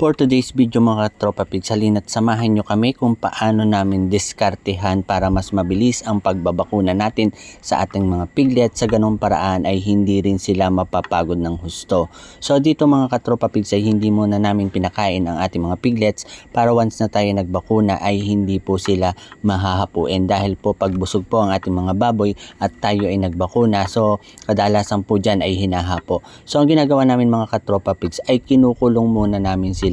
For today's video mga tropa pigs, halina't samahan nyo kami kung paano namin diskartehan para mas mabilis ang pagbabakuna natin sa ating mga piglets. Sa ganong paraan ay hindi rin sila mapapagod ng husto. So dito mga katropa pigs ay hindi muna namin pinakain ang ating mga piglets para once na tayo nagbakuna ay hindi po sila mahahapuin dahil po pagbusog po ang ating mga baboy at tayo ay nagbakuna. So kadalasan po dyan ay hinahapo. So ang ginagawa namin mga katropa pigs ay kinukulong muna namin sila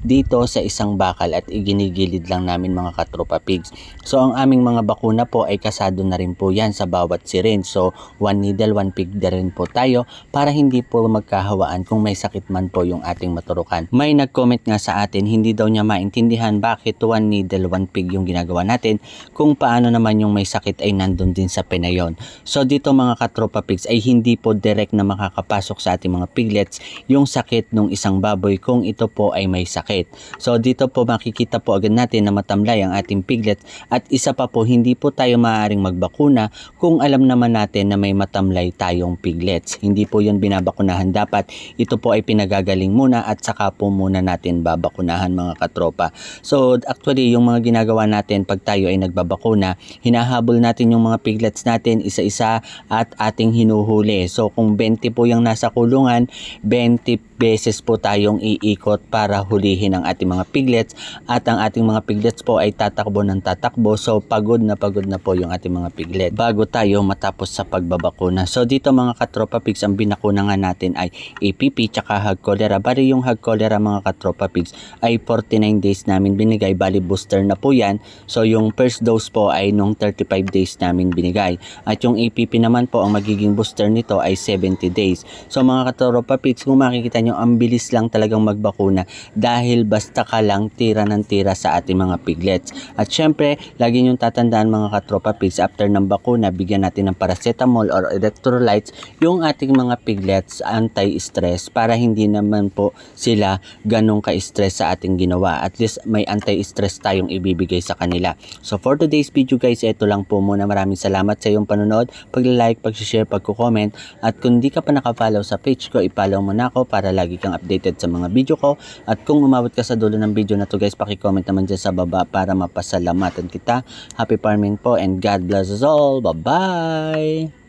dito sa isang bakal at iginigilid lang namin mga katropa pigs. So ang aming mga bakuna po ay kasado na rin po yan sa bawat syringe. So one needle, one pig na rin po tayo para hindi po magkahawaan kung may sakit man po yung ating maturukan. May nag-comment nga sa atin, hindi daw niya maintindihan bakit one needle, one pig yung ginagawa natin kung paano naman yung may sakit ay nandun din sa penayon. So dito mga katropa pigs ay hindi po direct na makakapasok sa ating mga piglets yung sakit ng isang baboy kung ito po ay may sakit. So dito po makikita po agad natin na matamlay ang ating piglet at isa pa po hindi po tayo maaaring magbakuna kung alam naman natin na may matamlay tayong piglets. Hindi po yun binabakunahan dapat. Ito po ay pinagagaling muna at saka po muna natin babakunahan mga katropa. So actually yung mga ginagawa natin pag tayo ay nagbabakuna, hinahabol natin yung mga piglets natin isa-isa at ating hinuhuli. So kung 20 po yung nasa kulungan, 20 beses po tayong iikot para hulihin ang ating mga piglets at ang ating mga piglets po ay tatakbo ng tatakbo so pagod na pagod na po yung ating mga piglet bago tayo matapos sa pagbabakuna. So dito mga katropa pigs ang binakuna nga natin ay APP tsaka hag cholera. Bali yung hag cholera mga katropa pigs ay 49 days namin binigay bali booster na po yan. So yung first dose po ay nung 35 days namin binigay at yung APP naman po ang magiging booster nito ay 70 days. So mga katropa pigs kung makikita nyo ang bilis lang talagang magbakuna dahil basta ka lang tira ng tira sa ating mga piglets. At syempre, lagi nyo tatandaan mga katropa pigs after ng bakuna, bigyan natin ng paracetamol or electrolytes yung ating mga piglets anti-stress para hindi naman po sila ganong ka-stress sa ating ginawa. At least may anti-stress tayong ibibigay sa kanila. So for today's video guys, ito lang po muna. Maraming salamat sa iyong panonood, pag-like, pag-share, pag-comment. At kung di ka pa nakafollow sa page ko, ipollow mo na ako para lagi kang updated sa mga video ko. At kung umabot ka sa dulo ng video na to guys, paki-comment naman dyan sa baba para mapasalamatan kita. Happy farming po and God bless us all. Bye-bye!